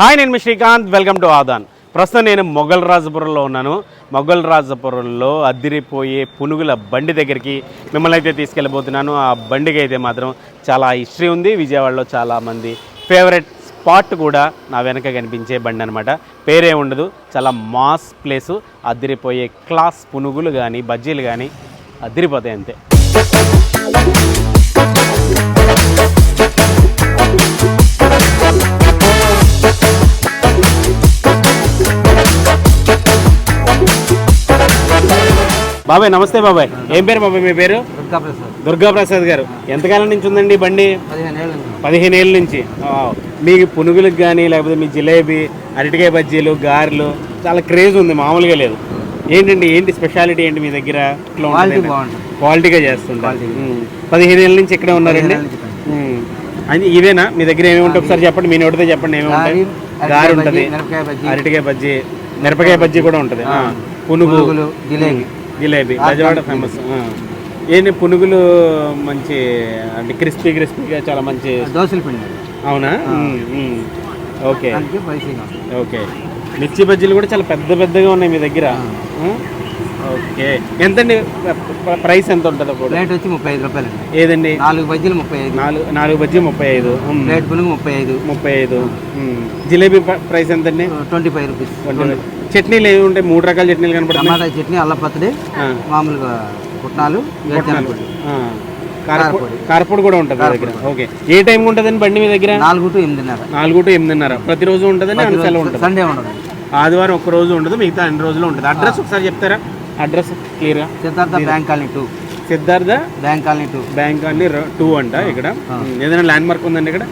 Hi నేను మీ Srikanth. Welcome to Aadan. ప్రస్తుతం నేను మొఘల్ రాజపురంలో ఉన్నాను. మొఘల్ రాజపురంలో అద్దిరిపోయే పునుగుల బండి దగ్గరికి మిమ్మల్ని అయితే తీసుకెళ్ళబోతున్నాను. ఆ బండికి అయితే మాత్రం చాలా హిస్టరీ ఉంది. విజయవాడలో చాలా మంది ఫేవరెట్ స్పాట్ కూడా నా వెనక కనిపించే బండి అనమాట పేరే ఉండదు. చాలా మాస్ ప్లేసు. అద్దిరిపోయే క్లాస్ పునుగులు కానీ బజ్జీలు కానీ అద్దిరిపోతాయి అంతే. బాబాయ్ నమస్తే బాబాయ్. ఏం పేరు బాబాయ్ మీ పేరు? దుర్గా ప్రసాద్ గారు. ఎంతకాలం నుంచి ఉందండి బండి? పదిహేను ఏళ్ళు నుంచి. మీకు పునుగులకు కానీ లేకపోతే మీ జిలేబీ అరటికాయ బజ్జీలు గారెలు చాలా క్రేజ్ ఉంది మామూలుగా లేదు. ఏంటండి ఏంటి స్పెషాలిటీ ఏంటి మీ దగ్గర? క్వాలిటీగా చేస్తుంటారు. ఉమ్. పదిహేను ఏళ్ళ నుంచి ఇక్కడే ఉన్నారండి. అది ఇవేనా? మీ దగ్గర ఏమేమి ఉంటాయి? ఒకసారి చెప్పండి మీ నోటితో చెప్పండి ఏమేమి ఉంటాయి? గారి, ఉంటుంది. అరటికాయ బజ్జీ మిరపకాయ బజ్జీ కూడా ఉంటుంది. పునుగులు, జిలేబీ. జిలేబీ దానికి ఫేమస్ ఏంటి పునుగులు మంచి అంటే క్రిస్పీ క్రిస్పీగా చాలా మంచి దోశల పిండి. అవునా. ఓకే. ఓకే. మిర్చి బజ్జీలు కూడా చాలా పెద్ద పెద్దగా ఉన్నాయి మీ దగ్గర? ఓకే. ఎంతండి? ప్ర- ప్రైస్ ఎంత ఉంటుంది కూడా ప్లేట్ వచ్చి ముప్పై ఐదు రూపాయలు ఏదండి? నాలుగు బజ్జీలు ముప్పై ఐదు. నాలుగు నాలుగు బజ్జీ ముప్పై ఐదు. ప్లేట్ పునుగు ముప్పై ఐదు. ముప్పై ఐదు. జిలేబీ ప్ర- ప్రైస్ ఎంతండి? Twenty five rupees. చట్నీలు ఏమి ఉంటాయి? మూడు రకాల చట్నీలు కనపడుతున్నాయి. టమాటా చట్నీ అల్ల పచ్చడి. మామూలుగా పుట్నాలు వేరుశనగ పొడి. ఆ. కారపొడి. కూడా ఉంటుంది మీ దగ్గర. ఓకే. ఏ టైం ఉంటుందండి బండి మీ దగ్గర? నాలుగు టు ఎనిమిదిన్నర. నాలుగు టు ఎనిమిదిన్నర. ప్రతిరోజు ఉంటుందండి? అన్ని సెలవు ఉంటుంది? సండే ఉండదు. ఆదివారం ఒక్క రోజు ఉండదు మిగతా అన్ని రోజులు ఉంటుంది. అడ్రస్ ఒకసారి చెప్తారా? అడ్రస్ క్లియర్గా? Siddhartha bank colony two. Siddhartha bank colony two. Bank అన్ని టూ అంట ఇక్కడ. ఏదైనా ల్యాండ్ మార్క్ ఉందండి ఇక్కడ?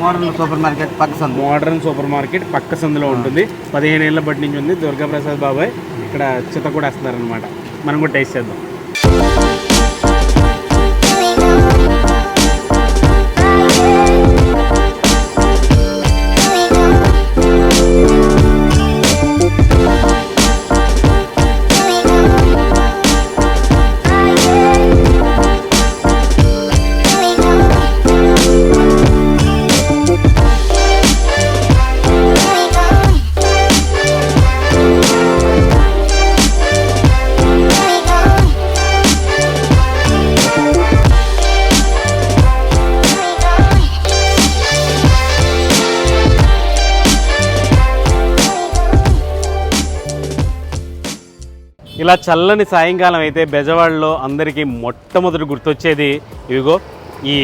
మోడర్న్ సూపర్ మార్కెట్ పక్క సందు. మోడర్న్ సూపర్ మార్కెట్ పక్క సందులో ఉంటుంది. పదిహేను ఏళ్ళ బట్టి నుంచి ఉంది. దుర్గా ప్రసాద్ బాబాయ్ ఇక్కడ చిత్త కూడా వేస్తున్నారనమాట మనం కూడా టేస్ట్ చేద్దాం. ఇలా చల్లని సాయంకాలం అయితే బెజవాడలో అందరికీ మొట్టమొదటి గుర్తొచ్చేది ఇవిగో ఈ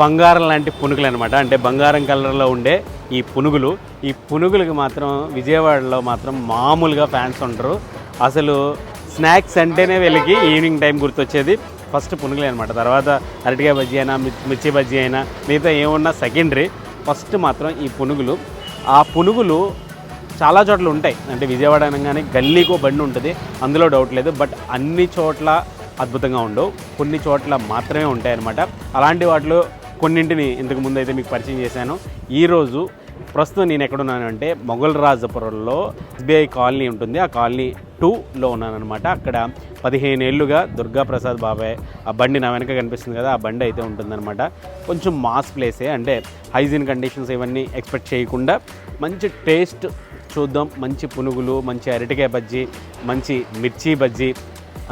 బంగారం లాంటి పునుగులు అనమాట అంటే బంగారం కలర్లో ఉండే ఈ పునుగులు. ఈ పునుగులకి మాత్రం విజయవాడలో మాత్రం మామూలుగా ఫ్యాన్స్ ఉంటారు అసలు స్నాక్స్ అంటేనే వెళ్ళి ఈవినింగ్ టైం గుర్తొచ్చేది. ఫస్ట్ పునుగులే అనమాట తర్వాత అరటికాయ బజ్జీ అయినా మిర్చి బజ్జీ అయినా మిగతా ఏమున్నా సెకండరీ. ఫస్ట్ మాత్రం ఈ పునుగులు. ఆ పునుగులు చాలా చోట్ల ఉంటాయి. అంటే విజయవాడ అనగానే గల్లీకో బండి ఉంటుంది. అందులో డౌట్ లేదు. బట్ అన్ని చోట్ల అద్భుతంగా ఉండవు. కొన్ని చోట్ల మాత్రమే ఉంటాయి అన్నమాట అలాంటి వాటిలో కొన్నింటిని ఇంతకు ముందు అయితే మీకు పరిచయం చేశాను. ఈరోజు ప్రస్తుతం నేను ఎక్కడున్నాను అంటే మొఘల్ రాజపురంలో ఎస్బీఐ కాలనీ ఉంటుంది. ఆ కాలనీ టూలో ఉన్నానమాట అక్కడ పదిహేను ఏళ్ళుగా దుర్గా ప్రసాద్ బాబాయ్ ఆ బండి నా వెనక కనిపిస్తుంది కదా ఆ బండి అయితే ఉంటుందన్నమాట. కొంచెం మాస్ ప్లేసే. అంటే హైజీన్ కండిషన్స్ ఇవన్నీ ఎక్స్పెక్ట్ చేయకుండా మంచి టేస్ట్ చూద్దాం. మంచి పునుగులు మంచి అరటికాయ బజ్జీ మంచి మిర్చి బజ్జీ.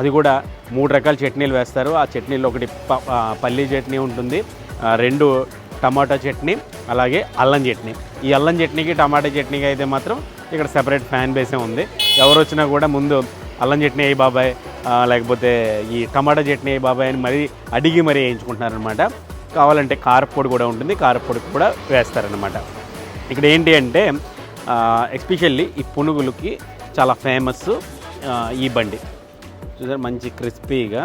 అది కూడా మూడు రకాల చట్నీలు వేస్తారు. ఆ చట్నీలో ఒకటి పల్లీ చట్నీ ఉంటుంది. రెండు టమాటా చట్నీ అలాగే అల్లం చట్నీ. ఈ అల్లం చట్నీకి టమాటా చట్నీకి అయితే మాత్రం ఇక్కడ సెపరేట్ ఫ్యాన్ బేసే ఉంది. ఎవరు వచ్చినా కూడా ముందు అల్లం చట్నీ అయ్యి బాబాయ్ లేకపోతే ఈ టమాటా చట్నీ అయ్యి బాబాయ్ అని మరీ అడిగి మరీ వేయించుకుంటున్నారనమాట కావాలంటే కారపొడి కూడా ఉంటుంది. కారపొడి కూడా వేస్తారనమాట ఇక్కడ ఏంటి అంటే ఎస్పెషల్లీ ఈ పునుగులకి చాలా ఫేమస్ ఈ బండి. చూసారు మంచి క్రిస్పీగా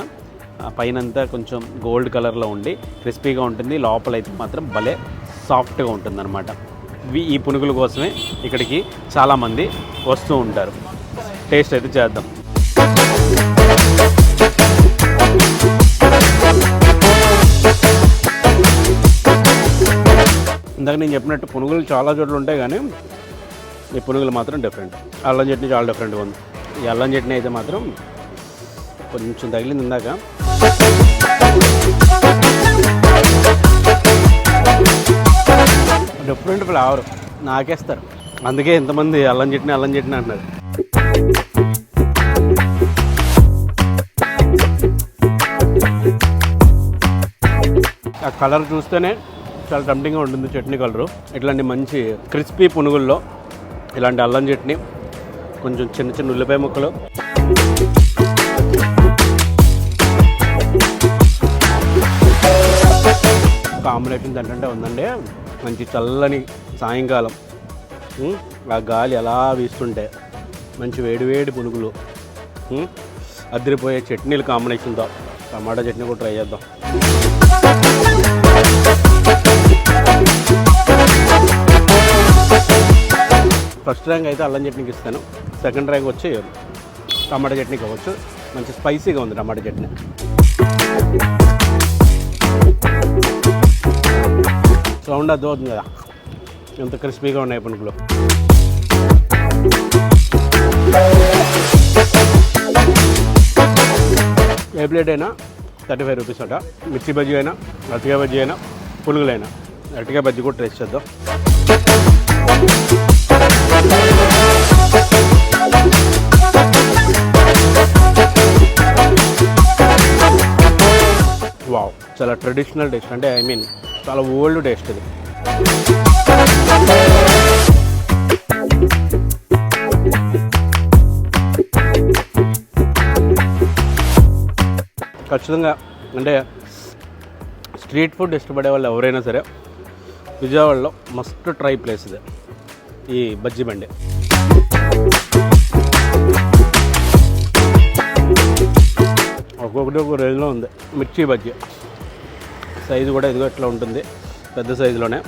పైనంతా కొంచెం గోల్డ్ కలర్లో ఉండి క్రిస్పీగా ఉంటుంది. లోపల అయితే మాత్రం భలే సాఫ్ట్గా ఉంటుంది అనమాట ఈ పునుగుల కోసమే ఇక్కడికి చాలామంది వస్తూ ఉంటారు. టేస్ట్ అయితే చేద్దాం. ఇందాక నేను చెప్పినట్టు పునుగులు చాలా చోట్ల ఉంటాయి కానీ ఈ పునుగులు మాత్రం డిఫరెంట్ అల్లం చట్నీ చాలా డిఫరెంట్గా ఉంది. ఈ అల్లం చట్నీ అయితే మాత్రం కొంచెం తగిలింది ఇందాక. డిఫరెంట్ ఫ్లేవర్ నాకేస్తారు. అందుకే ఇంతమంది అల్లం చట్నీ అల్లం చట్నీ అంటున్నారు. ఆ కలర్ చూస్తేనే చాలా టెంప్టింగ్గా ఉంటుంది చట్నీ కలరు ఇట్లాంటి మంచి క్రిస్పీ పునుగుల్లో ఇలాంటి అల్లం చట్నీ కొంచెం చిన్న చిన్న ఉల్లిపాయ ముక్కలు. కాంబినేషన్ ఏంటంటే ఉందండి మంచి చల్లని సాయంకాలం. ఆ గాలి ఎలా వీస్తుంటే మంచి వేడివేడి పునుగులు. ఉమ్, అదిరిపోయే చట్నీలు కాంబినేషన్తో టమాటా చట్నీ కూడా ట్రై చేద్దాం. ఫస్ట్ ర్యాంక్ అయితే అల్లం చట్నీకి ఇస్తాను. సెకండ్ ర్యాంక్ వచ్చి టమాటా చట్నీకి అవ్వచ్చు మంచి స్పైసీగా ఉంది టమాటా చట్నీ. సౌండ్ అది అవుతుంది కదా. ఎంత క్రిస్పీగా ఉన్నాయి పునుకులు. ఏ ప్లేట్ అయినా థర్టీ ఫైవ్ రూపీస్ అట. మిర్చి బజ్జీ అయినా అరటికాయ బజ్జీ అయినా పునుగులైనా అరటికాయ బజ్జీ కూడా టేస్ట్ చేద్దాం. వావ్ చాలా ట్రెడిషనల్ టేస్ట్ అంటే ఐ మీన్ చాలా ఓల్డ్ టేస్ట్ ఇది. ఖచ్చితంగా అంటే స్ట్రీట్ ఫుడ్ ఇష్టపడే వాళ్ళు ఎవరైనా సరే విజయవాడలో మస్ట్ ట్రై ప్లేస్ ఇది. ఈ బజ్జీ బండి. ఒక్కొక్కటి ఒక రేంజ్లో ఉంది. మిర్చి బజ్జీ. సైజు కూడా ఇదిగో ఇట్లా ఉంటుంది. పెద్ద సైజులోనే.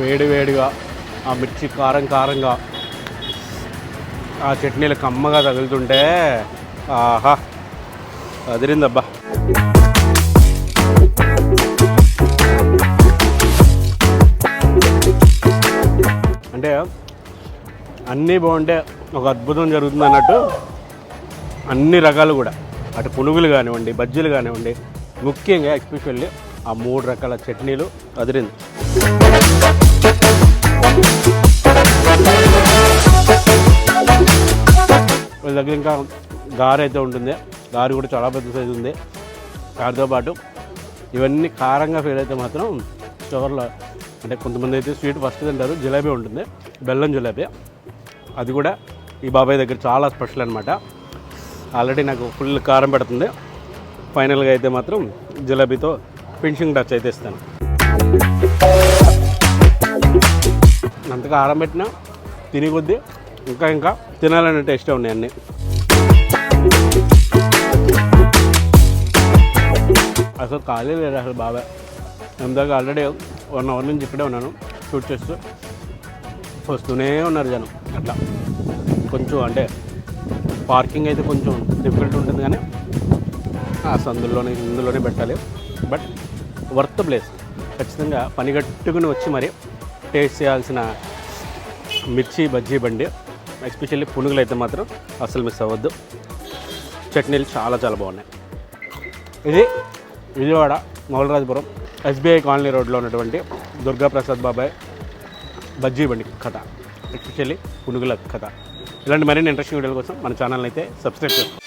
వేడి వేడిగా ఆ మిర్చి కారం కారంగా ఆ చట్నీలు కమ్మగా తగులుతుంటే ఆహా అదిరిందబ్బా అంటే అన్నీ బాగుంటే ఒక అద్భుతం జరుగుతుంది అన్నట్టు అన్ని రకాలు కూడా. అటు పునుగులు కానివ్వండి బజ్జీలు కానివ్వండి ముఖ్యంగా ఎస్పెషల్లీ ఆ మూడు రకాల చట్నీలు అదిరింది. వీళ్ళ దగ్గర ఇంకా గారు అయితే ఉంటుంది. గారి కూడా చాలా పెద్ద సైజు ఉంది. గారితో పాటు ఇవన్నీ కారంగా ఫీల్ అయితే మాత్రం చివరిలో అంటే కొంతమంది అయితే స్వీట్ ఫస్ట్ తింటారు. జిలేబీ ఉంటుంది. బెల్లం జిలేబీ. అది కూడా ఈ బాబాయ్ దగ్గర చాలా స్పెషల్ అనమాట ఆల్రెడీ నాకు ఫుల్ కారం పెడుతుంది. ఫైనల్గా అయితే మాత్రం జిలేబీతో ఫినిషింగ్ టచ్ అయితే ఇస్తాను. అంతగా కారం పెట్టినా తిని కొద్దీ ఇంకా ఇంకా తినాలనే టేస్టే ఉన్నాయి అన్నీ. అసలు ఖాళీ లేదు అసలు బాగా ఇందాక ఆల్రెడీ వన్ అవర్ నుంచి ఇక్కడే ఉన్నాను. షూట్ చేస్తూ వస్తూనే ఉన్నారు జనం. అట్లా. కొంచెం అంటే పార్కింగ్ అయితే కొంచెం డిఫికల్ట్ ఉంటుంది కానీ ఆ సందుల్లోనే ఇందులోనే పెట్టాలి. బట్ వర్త్ ప్లేస్ ఖచ్చితంగా పనిగట్టుకుని వచ్చి మరి టేస్ట్ చేయాల్సిన మిర్చి బజ్జీ బండి ఎస్పెషల్లీ పునుగులు అయితే మాత్రం అసలు మిస్ అవ్వద్దు. చట్నీలు చాలా చాలా బాగున్నాయి. ఇది విజయవాడ మౌలరాజపురం ఎస్బీఐ కాలనీ రోడ్లో ఉన్నటువంటి దుర్గాప్రసాద్ బాబాయ్ బజ్జీ బండి కథ ఎస్పెషల్లీ పునుగుల కథ. ఇలాంటి మరిన్ని ఇంట్రెస్టింగ్ వీడియోల కోసం మన ఛానల్ అయితే సబ్స్క్రైబ్ చేసుకోండి.